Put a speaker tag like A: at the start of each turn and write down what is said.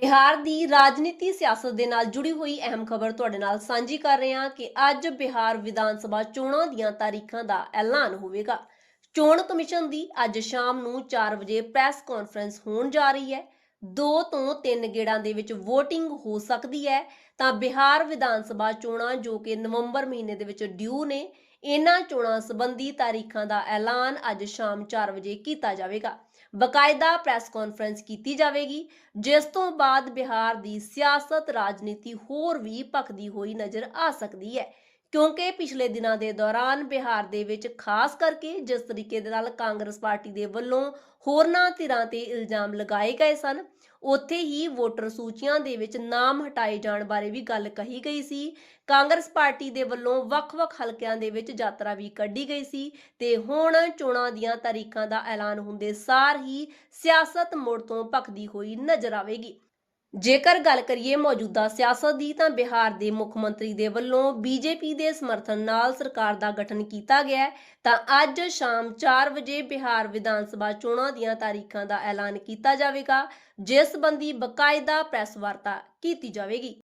A: ਬਿਹਾਰ ਦੀ ਰਾਜਨੀਤੀ ਸਿਆਸਤ ਦੇ ਨਾਲ ਜੁੜੀ ਹੋਈ ਅਹਿਮ ਖਬਰ ਤੁਹਾਡੇ ਨਾਲ ਸਾਂਝੀ ਕਰ ਰਹੇ ਹਾਂ ਕਿ ਅੱਜ ਬਿਹਾਰ ਵਿਧਾਨ ਸਭਾ ਚੋਣਾਂ ਦੀਆਂ ਤਾਰੀਖਾਂ ਦਾ ਐਲਾਨ ਹੋਵੇਗਾ। ਚੋਣ ਕਮਿਸ਼ਨ ਦੀ ਅੱਜ ਸ਼ਾਮ ਨੂੰ 4 ਵਜੇ ਪ੍ਰੈਸ ਕਾਨਫਰੰਸ ਹੋਣ ਜਾ ਰਹੀ ਹੈ। 2 ਤੋਂ 3 ਗੇੜਾਂ ਦੇ ਵਿੱਚ VOTING ਹੋ ਸਕਦੀ ਹੈ। ਤਾਂ ਬਿਹਾਰ ਵਿਧਾਨ ਸਭਾ ਚੋਣਾਂ ਜੋ ਕਿ ਨਵੰਬਰ ਮਹੀਨੇ ਦੇ ਵਿੱਚ ਡਿਊ ਨੇ, ਇਹਨਾਂ ਚੋਣਾਂ ਸੰਬੰਧੀ ਤਾਰੀਖਾਂ ਦਾ ਐਲਾਨ ਅੱਜ ਸ਼ਾਮ 4 ਵਜੇ ਕੀਤਾ ਜਾਵੇਗਾ। ਬਕਾਇਦਾ ਪ੍ਰੈਸ ਕਾਨਫਰੰਸ ਕੀਤੀ ਜਾਵੇਗੀ, ਜਿਸ ਤੋਂ ਬਾਅਦ ਬਿਹਾਰ ਦੀ ਸਿਆਸਤ, ਰਾਜਨੀਤੀ ਹੋਰ ਵੀ ਭਖਦੀ ਹੋਈ ਨਜ਼ਰ ਆ ਸਕਦੀ ਹੈ। ਕਿਉਂਕਿ ਪਿਛਲੇ ਦਿਨਾਂ ਦੇ ਦੌਰਾਨ ਬਿਹਾਰ ਦੇ ਵਿੱਚ ਖਾਸ ਕਰਕੇ ਜਿਸ ਤਰੀਕੇ ਦੇ ਨਾਲ ਕਾਂਗਰਸ ਪਾਰਟੀ ਦੇ ਵੱਲੋਂ ਹੋਰਨਾਂ ਧਿਰਾਂ ਤੇ ਇਲਜ਼ਾਮ ਲਗਾਏ ਗਏ ਸਨ, ਉੱਥੇ ਹੀ ਵੋਟਰ ਸੂਚੀਆਂ ਦੇ ਵਿੱਚ ਨਾਮ ਹਟਾਏ ਜਾਣ ਬਾਰੇ ਵੀ ਗੱਲ ਕਹੀ ਗਈ ਸੀ। ਕਾਂਗਰਸ ਪਾਰਟੀ ਦੇ ਵੱਲੋਂ ਵੱਖ-ਵੱਖ ਹਲਕਿਆਂ ਦੇ ਵਿੱਚ ਯਾਤਰਾ ਵੀ ਕੱਢੀ ਗਈ ਸੀ ਤੇ ਹੁਣ ਚੋਣਾਂ ਦੀਆਂ ਤਾਰੀਖਾਂ ਦਾ ਐਲਾਨ ਹੁੰਦੇ ਸਾਰ ਹੀ ਸਿਆਸਤ ਮੁੜ ਤੋਂ ਭਖਦੀ ਹੋਈ ਨਜ਼ਰ ਆਵੇਗੀ। ਜੇਕਰ ਗੱਲ ਕਰੀਏ ਮੌਜੂਦਾ ਸਿਆਸਤ ਦੀ, ਤਾਂ ਬਿਹਾਰ ਦੇ ਮੁੱਖ ਮੰਤਰੀ ਦੇ ਵੱਲੋਂ ਬੀਜੇਪੀ ਦੇ ਸਮਰਥਨ ਨਾਲ ਸਰਕਾਰ ਦਾ ਗਠਨ ਕੀਤਾ ਗਿਆ ਤਾਂ ਅੱਜ ਸ਼ਾਮ 4 ਵਜੇ ਬਿਹਾਰ ਵਿਧਾਨ ਸਭਾ ਚੋਣਾਂ ਦੀਆਂ ਤਾਰੀਖਾਂ ਦਾ ਐਲਾਨ ਕੀਤਾ ਜਾਵੇਗਾ, ਜਿਸ ਸੰਬੰਧੀ ਬਕਾਇਦਾ ਪ੍ਰੈਸ ਵਾਰਤਾ ਕੀਤੀ ਜਾਵੇਗੀ।